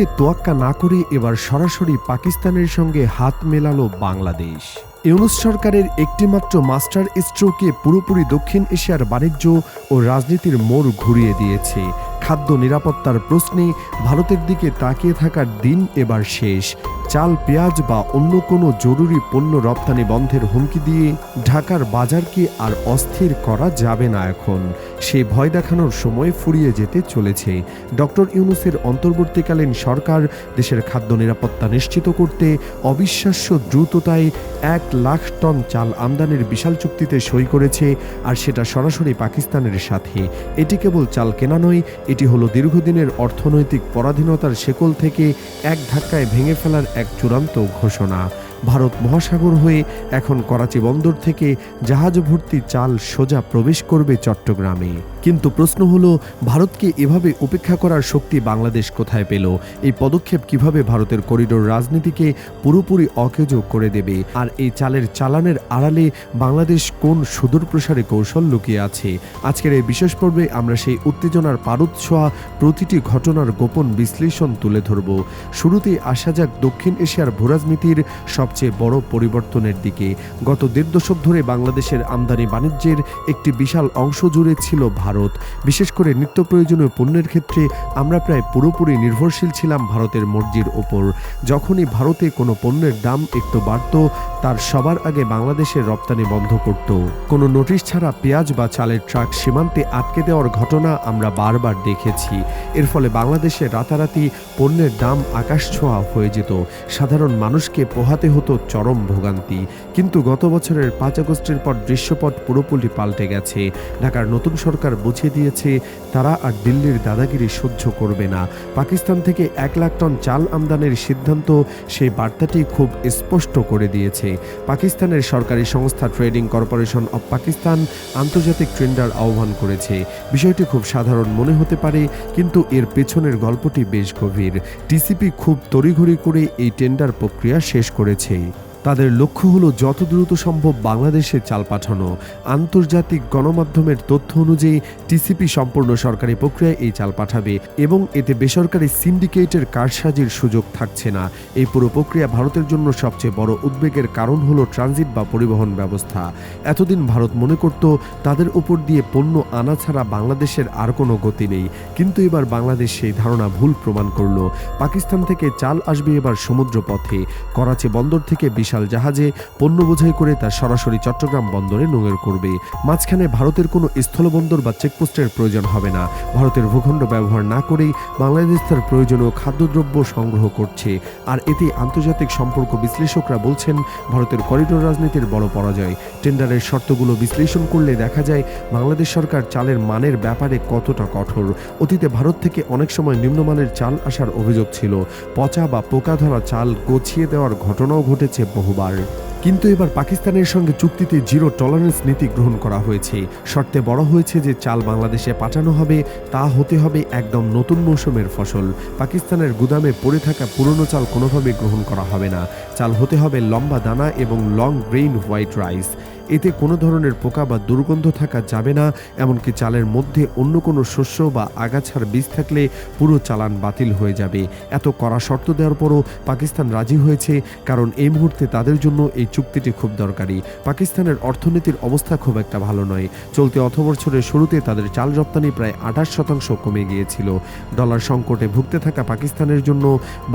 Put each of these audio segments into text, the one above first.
ভারতকে তোয়াক্কা না করে এবার সরাসরি পাকিস্তানের সঙ্গে হাত মেলালো বাংলাদেশ। ইউনুস সরকারের একটিমাত্র মাস্টার স্ট্রোকে পুরোপুরি দক্ষিণ এশিয়ার বাণিজ্য ও রাজনীতির মোড় ঘুরিয়ে দিয়েছে। খাদ্য নিরাপত্তার প্রশ্নে ভারতের দিকে তাকিয়ে থাকার দিন এবার শেষ। চাল, পেঁয়াজ বা অন্য কোনো জরুরি পণ্য রপ্তানি বন্ধের হুমকি দিয়ে ঢাকার বাজারকে আর অস্থির করা যাবে না এখন? সে ভয় দেখানোর সময় ফুরিয়ে যেতে চলেছে। ডক্টর ইউনুসের অন্তর্বর্তীকালীন সরকার দেশের খাদ্য নিরাপত্তা নিশ্চিত করতে অবিশ্বাস্য দ্রুততায় এক লাখ টন চাল আমদানির বিশাল চুক্তিতে সই করেছে আর সেটা সরাসরি পাকিস্তানের সাথে। এটি কেবল চাল কেনা নয়, এটি হলো দীর্ঘদিনের অর্থনৈতিক পরাধীনতার শেকল থেকে এক ধাক্কায় ভেঙে ফেলার এক চূড়ান্ত ঘোষণা। ভারত মহাসাগর হয়ে এখন করাচি বন্দর থেকে জাহাজ ভর্তি চাল সোজা প্রবেশ করবে চট্টগ্রামে। কিন্তু প্রশ্ন হলো ভারতকে এভাবে উপেক্ষা করার শক্তি বাংলাদেশ কোথায় পেল? এই পদক্ষেপ কীভাবে ভারতের করিডোর রাজনীতিকে পুরোপুরি অকেজ করে দেবে? আর এই চালের চালানের আড়ালে বাংলাদেশ কোন সুদূর প্রসারে কৌশল লুকিয়ে আছে? আজকের এই বিশেষ পর্বে আমরা সেই উত্তেজনার পারদ ছোঁয়া প্রতিটি ঘটনার গোপন বিশ্লেষণ তুলে ধরব। শুরুতেই আসা যাক দক্ষিণ এশিয়ার ভূরাজনীতির সবচেয়ে বড় পরিবর্তনের দিকে। গত দেড় দশক ধরে বাংলাদেশের আমদানি বাণিজ্যের একটি বিশাল অংশ জুড়ে ছিল ভারত। বিশেষ করে নিত্য প্রয়োজনীয় পণ্যের ক্ষেত্রে আমরা প্রায় পুরোপুরি নির্ভরশীল ছিলাম ভারতের মর্জির ওপর। যখনই ভারতে কোনো পণ্যের দাম একটু বাড়ত তার সবার আগে বাংলাদেশের রপ্তানি বন্ধ করত। কোনো নোটিশ ছাড়া পেঁয়াজ বা চালের ট্রাক সীমান্তে আটকে দেওয়ার ঘটনা আমরা বারবার দেখেছি। এর ফলে বাংলাদেশে রাতারাতি পণ্যের দাম আকাশ ছোঁয়া হয়ে যেত। সাধারণ মানুষকে পোহাতে হতো চরম ভোগান্তি। কিন্তু গত বছরের পাঁচ আগস্টের পর দৃশ্যপট পুরোপুরি পাল্টে গেছে। ঢাকার নতুন সরকার বুঝিয়ে দিয়েছে, তারা আর দিল্লির দাদাগিরি সহ্য করবে না। পাকিস্তান থেকে এক লাখ টন চাল আমদানির সিদ্ধান্ত সেই বার্তাটি খুব স্পষ্ট করে দিয়েছে। পাকিস্তানের সরকারি সংস্থা ট্রেডিং কর্পোরেশন অব পাকিস্তান আন্তর্জাতিক ট্রেন্ডার আহ্বান করেছে। বিষয়টি খুব সাধারণ মনে হতে পারে, কিন্তু এর পেছনের গল্পটি বেশ গভীর। টিসিপি খুব তড়িঘড়ি করে এই টেন্ডার প্রক্রিয়া শেষ করেছে। তাদের লক্ষ্য হলো যত দ্রুত সম্ভব বাংলাদেশে চাল পাঠানো। আন্তর্জাতিক গণমাধ্যমের তথ্য অনুযায়ী টিসিপি সম্পূর্ণ সরকারি প্রক্রিয়ায় এই চাল পাঠাবে এবং এতে বেসরকারি সিন্ডিকেটের কারসাজির সুযোগ থাকছে না। এই পুরো প্রক্রিয়া ভারতের জন্য সবচেয়ে বড় উদ্বেগের কারণ হলো ট্রানজিট বা পরিবহন ব্যবস্থা। এতদিন ভারত মনে করত তাদের উপর দিয়ে পণ্য আনা ছাড়া বাংলাদেশের আর কোনো গতি নেই। কিন্তু এবার বাংলাদেশ সেই ধারণা ভুল প্রমাণ করল। পাকিস্তান থেকে চাল আসবে এবার সমুদ্র পথে করাচি বন্দর থেকে বিশাল জাহাজে পণ্য বোঝাই করে তা সরাসরি চট্টগ্রাম বন্দরে নোঙর করবে। মাঝখানে ভারতের কোনো স্থলবন্দর বা চেকপোস্টের প্রয়োজন হবে না। ভারতের ভূখণ্ড ব্যবহার না করেই বাংলাদেশ তার প্রয়োজনীয় খাদ্যদ্রব্য সংগ্রহ করছে। আর এতে আন্তর্জাতিক সম্পর্ক বিশ্লেষকরা বলছেন, ভারতের করিডোর রাজনীতির বড় পরাজয়। টেন্ডারের শর্তগুলো বিশ্লেষণ করলে দেখা যায়, বাংলাদেশ সরকার চালের মানের ব্যাপারে কতটা কঠোর। অতীতে ভারত থেকে অনেক সময় নিম্নমানের চাল আসার অভিযোগ ছিল। পচা বা পোকা ধরা চাল গছিয়ে দেওয়ার ঘটনাও ঘটেছে বহুবার। কিন্তু এবার পাকিস্তানের সঙ্গে চুক্তিতে জিরো টলারেন্স নীতি গ্রহণ করা হয়েছে। শর্তে বড় হয়েছে যে চাল বাংলাদেশে পাঠানো হবে, তা হতে হবে একদম নতুন মৌসুমের ফসল। পাকিস্তানের গুদামে পড়ে থাকা পুরনো চাল কোনোভাবে গ্রহণ করা হবে না। চাল হতে হবে লম্বা দানা এবং লং গ্রেইন হোয়াইট রাইস এতে কোনো ধরনের পোকা বা দুর্গন্ধ থাকা যাবে না, এমনকি চালের মধ্যে অন্য কোনো শস্য বা আগাছার বীজ থাকলে পুরো চালান বাতিল হয়ে যাবে। এত কড়া শর্ত দেওয়ার পরও পাকিস্তান রাজি হয়েছে, কারণ এই মুহূর্তে তাদের জন্য এই চুক্তিটি খুব দরকারি। পাকিস্তানের অর্থনীতির অবস্থা খুব একটা ভালো নয়। চলতি অথবছরের শুরুতে তাদের চাল রপ্তানি প্রায় আঠাশ শতাংশ কমে গিয়েছিল। ডলার সংকটে ভুগতে থাকা পাকিস্তানের জন্য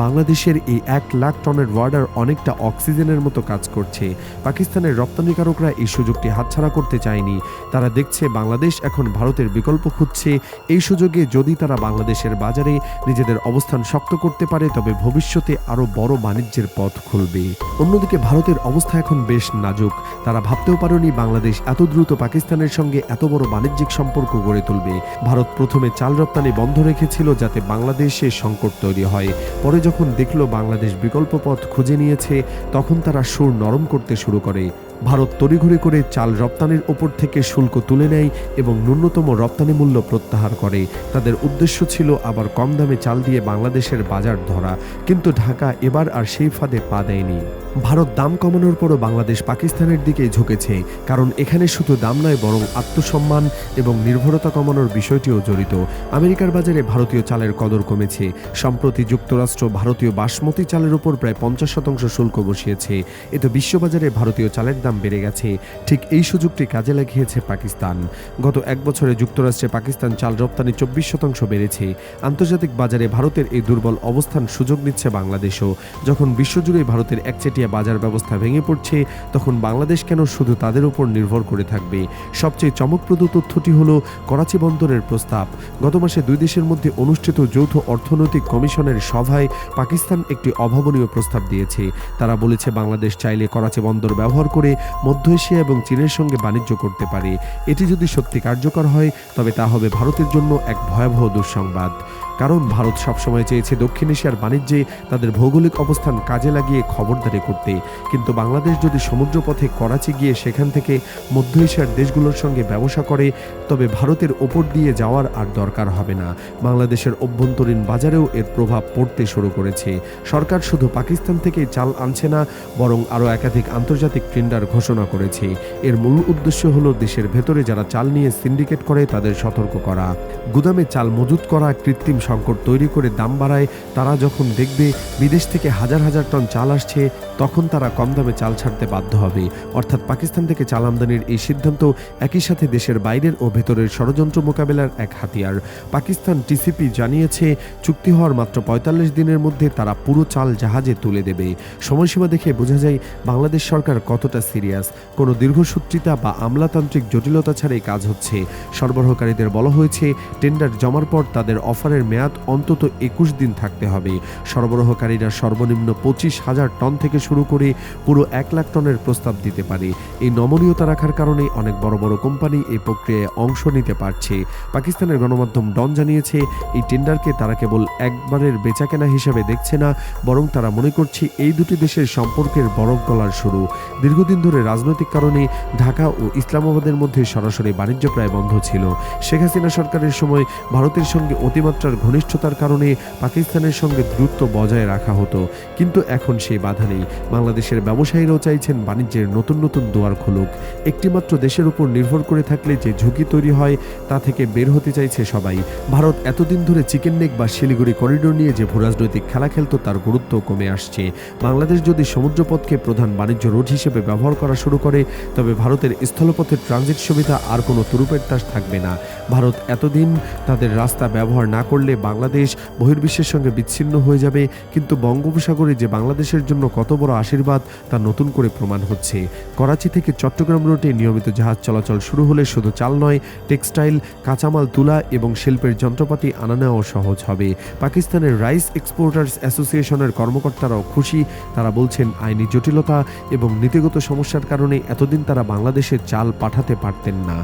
বাংলাদেশের এই এক লাখ টনের ওয়ার্ডার অনেকটা অক্সিজেনের মতো কাজ করছে। পাকিস্তানের রপ্তানিকারকরা এই সুযোগটি হাতছাড়া করতে চায়নি। তারা দেখছে বাংলাদেশ এখন ভারতের বিকল্প খুঁজছে। এই সুযোগে যদি তারা বাংলাদেশের বাজারে নিজেদের অবস্থান শক্ত করতে পারে, তবে ভবিষ্যতে আরও বড় বাণিজ্যের পথ খুলবে। অন্যদিকে ভারতের অবস্থা এখন বেশ নাজুক। তারা ভাবতেও পারেনি বাংলাদেশ এত দ্রুত পাকিস্তানের সঙ্গে এত বড় বাণিজ্যিক সম্পর্ক গড়ে তুলবে। ভারত প্রথমে চাল রপ্তানি বন্ধ রেখেছিল যাতে বাংলাদেশে সংকট তৈরি হয়। পরে যখন দেখল বাংলাদেশ বিকল্প পথ খুঁজে নিয়েছে, তখন তারা সুর নরম করতে শুরু করে। ভারত তড়িঘড়ি করে চাল রপ্তানির ওপর থেকে শুল্ক তুলে নেয় এবং ন্যূনতম রপ্তানি মূল্য প্রত্যাহার করে। তাদের উদ্দেশ্য ছিল আবার কম দামে চাল দিয়ে বাংলাদেশের বাজার ধরা। কিন্তু ঢাকা এবার আর সেই ফাঁদে পা দেয়নি। ভারত দাম কমানোর পরও বাংলাদেশ পাকিস্তানের দিকেই ঝুঁকেছে, কারণ এখানে শুধু দাম নয়, বরং আত্মসম্মান এবং নির্ভরতা কমানোর বিষয়টিও জড়িত। আমেরিকার বাজারে ভারতীয় চালের কদর কমেছে। সম্প্রতি যুক্তরাষ্ট্র ভারতীয় বাসমতি চালের উপর প্রায় পঞ্চাশ শতাংশ শুল্ক বসিয়েছে। এতে বিশ্ববাজারে ভারতীয় চালের দাম বেড়ে গেছে। ঠিক এই সুযোগটি কাজে লাগিয়েছে পাকিস্তান। গত এক বছরে যুক্তরাষ্ট্রে পাকিস্তান চাল রপ্তানি চব্বিশ শতাংশ বেড়েছে। আন্তর্জাতিক বাজারে ভারতের এই দুর্বল অবস্থান সুযোগ নিচ্ছে বাংলাদেশও, যখন বিশ্বজুড়ে ভারতের একচেটিয়া বাজার ব্যবস্থা ভেঙে পড়ছে, তখন বাংলাদেশ কেন শুধু তাদের উপর নির্ভর করে থাকবে? সবচেয়ে চমকপ্রদ তথ্যটি হল করাচি বন্দরের প্রস্তাব। গত মাসে দুই দেশের মধ্যে অনুষ্ঠিত যৌথ অর্থনৈতিক কমিশনের সভায় পাকিস্তান একটি অভাবনীয় প্রস্তাব দিয়েছে। তারা বলেছে, বাংলাদেশ চাইলে করাচি বন্দর ব্যবহার করে মধ্য এশিয়া এবং চীনের সঙ্গে বাণিজ্য করতে পারে। এটি যদি সত্যি কার্যকর হয়, তবে তা হবে ভারতের জন্য এক ভয়াবহ দুঃসংবাদ। কারণ ভারত সবসময় চেয়েছে দক্ষিণ এশিয়ার বাণিজ্যে তাদের ভৌগোলিক অবস্থান কাজে লাগিয়ে খবরদারি করতে। কিন্তু বাংলাদেশ যদি সমুদ্রপথে করাচি গিয়ে সেখান থেকে মধ্য এশিয়ার দেশগুলোর সঙ্গে ব্যবসা করে, তবে ভারতের ওপর দিয়ে যাওয়ার আর দরকার হবে না। বাংলাদেশের অভ্যন্তরীণ বাজারেও এর প্রভাব পড়তে শুরু করেছে। সরকার শুধু পাকিস্তান থেকে চাল আনছে না, বরং আরও একাধিক আন্তর্জাতিক টেন্ডার ঘোষণা করেছে। এর মূল উদ্দেশ্য হলো দেশের ভেতরে যারা চাল নিয়ে সিন্ডিকেট করে তাদের সতর্ক করা। গুদামে চাল মজুত করা কৃত্রিম সংকট তৈরি করে দাম বাড়ায়, তারা যখন দেখবে বিদেশ থেকে হাজার হাজার টন চাল আসছে, তখন তারা কম দামে চাল ছাড়তে বাধ্য হবে। অর্থাৎ পাকিস্তান থেকে চাল আমদানির এই সিদ্ধান্ত একই সাথে দেশের বাইরের ও ভেতরের ষড়যন্ত্র মোকাবেলার এক হাতিয়ার। পাকিস্তান টিসিপি জানিয়েছে, চুক্তি হওয়ার মাত্র পঁয়তাল্লিশ দিনের মধ্যে তারা পুরো চাল জাহাজে তুলে দেবে। সময়সীমা দেখে বোঝা যায়, বাংলাদেশ সরকার কতটা সিরিয়াস। কোনো দীর্ঘসূত্রিতা বা আমলাতান্ত্রিক জটিলতা ছাড়াই কাজ হচ্ছে। সরবরাহকারীদের বলা হয়েছে, টেন্ডার জমার পর তাদের অফারের মেয়াদ অন্তত একুশ দিন থাকতে হবে। সরবরাহকারীরা সর্বনিম্ন পঁচিশ হাজার টন থেকে শুরু করে পুরো এক লাখ টনের প্রস্তাব দিতে পারে। এই নমনীয়তা রাখার কারণে অনেক বড় বড় কোম্পানি এই প্রক্রিয়ায় অংশ নিতে পারছে। পাকিস্তানের গণমাধ্যম ডন জানিয়েছে, এই টেন্ডারকে তারা কেবল একবারের বেচাকেনা হিসেবে দেখছে না, বরং তারা মনে করছে এই দুটি দেশের সম্পর্কের বরফ গলার শুরু। দীর্ঘদিন ধরে রাজনৈতিক কারণে ঢাকা ও ইসলামাবাদের মধ্যে সরাসরি বাণিজ্য প্রায় বন্ধ ছিল। শেখ হাসিনা সরকারের সময় ভারতের সঙ্গে অতিমাত্রার ঘনিষ্ঠতার কারণে পাকিস্তানের সঙ্গে দ্রুত বজায় রাখা হতো। কিন্তু এখন সেই বাধা নেই। বাংলাদেশের ব্যবসায়ীরাও চাইছেন বাণিজ্যের নতুন নতুন দুয়ার খুলুক। একটিমাত্র দেশের উপর নির্ভর করে থাকলে যে ঝুঁকি তৈরি হয়, তা থেকে বের হতে চাইছে সবাই। ভারত এতদিন ধরে চিকেন নেক বা শিলিগুড়ি করিডোর নিয়ে যে ভূরাজনৈতিক খেলা খেলত, তার গুরুত্ব কমে আসছে। বাংলাদেশ যদি সমুদ্রপথকে প্রধান বাণিজ্য রোড হিসেবে ব্যবহার করা শুরু করে, তবে ভারতের স্থলপথের ট্রানজিট সুবিধা আর কোনো তুরুপের তাস থাকবে না। ভারত এতদিন তাদের রাস্তা ব্যবহার না করলে বাংলাদেশ বহির্বিশ্বের সঙ্গে বিচ্ছিন্ন হয়ে যাবে, কিন্তু বঙ্গোপসাগরে যে বাংলাদেশের জন্য কত বড় আশীর্বাদ, তা নতুন করে প্রমাণ হচ্ছে। করাচি থেকে চট্টগ্রাম রুটে নিয়মিত জাহাজ চলাচল শুরু হলে শুধু চাল নয়, টেক্সটাইল, কাঁচামাল, তুলা এবং শিল্পের যন্ত্রপাতি আনা নেওয়াও সহজ হবে। পাকিস্তানের রাইস এক্সপোর্টার্স অ্যাসোসিয়েশনের কর্মকর্তারাও খুশি। তারা বলছেন, আইনি জটিলতা এবং নীতিগত সমস্যার কারণে এতদিন তারা বাংলাদেশে চাল পাঠাতে পারতেন না।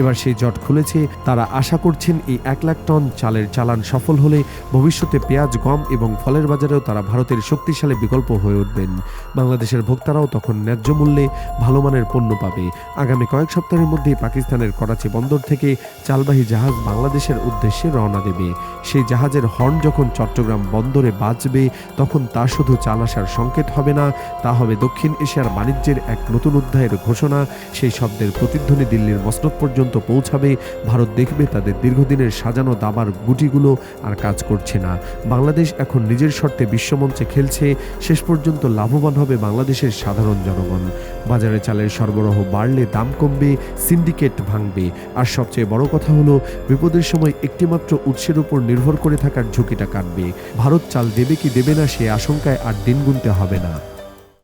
এবার সেই জট খুলেছে, তারা আশা করছেন এই এক লাখ টন চালের চালান সফল হলে ভবিষ্যতে পেঁয়াজ, গম এবং ফলের বাজারেও তারা ভারতের শক্তিশালী বিকল্প হয়ে উঠবেন। বাংলাদেশের ভোক্তারাও তখন ন্যায্য মূল্যে ভালো মানের পণ্য পাবে। আগামী কয়েক সপ্তাহের মধ্যেই পাকিস্তানের করাচি বন্দর থেকে চালবাহী জাহাজ বাংলাদেশের উদ্দেশ্যে রওনা দেবে। সেই জাহাজের হর্ন যখন চট্টগ্রাম বন্দরে বাজবে, তখন তা শুধু চাল আসার সংকেত হবে না, তা হবে দক্ষিণ এশিয়ার বাণিজ্যের এক নতুন অধ্যায়ের ঘোষণা। সেই শব্দের প্রতিধ্বনি দিল্লির মসনদ পর্যন্ত পৌঁছাবে। ভারত দেখবে তাদের দীর্ঘদিনের সাজানো দাবার গুটিগুলো আর কাজ করছে না। বাংলাদেশ এখন নিজের শর্তে বিশ্বমঞ্চে খেলছে। শেষ পর্যন্ত লাভবান হবে বাংলাদেশের সাধারণ জনগণ। বাজারে চালের সরবরাহ বাড়লে দাম কমবে, সিন্ডিকেট ভাঙবে। আর সবচেয়ে বড় কথা হলো, বিপদের সময় একটিমাত্র উৎসের উপর নির্ভর করে থাকার ঝুঁকিটা কাটবে। ভারত চাল দেবে কি দেবে না সে আশঙ্কায় আর দিন গুনতে হবে না।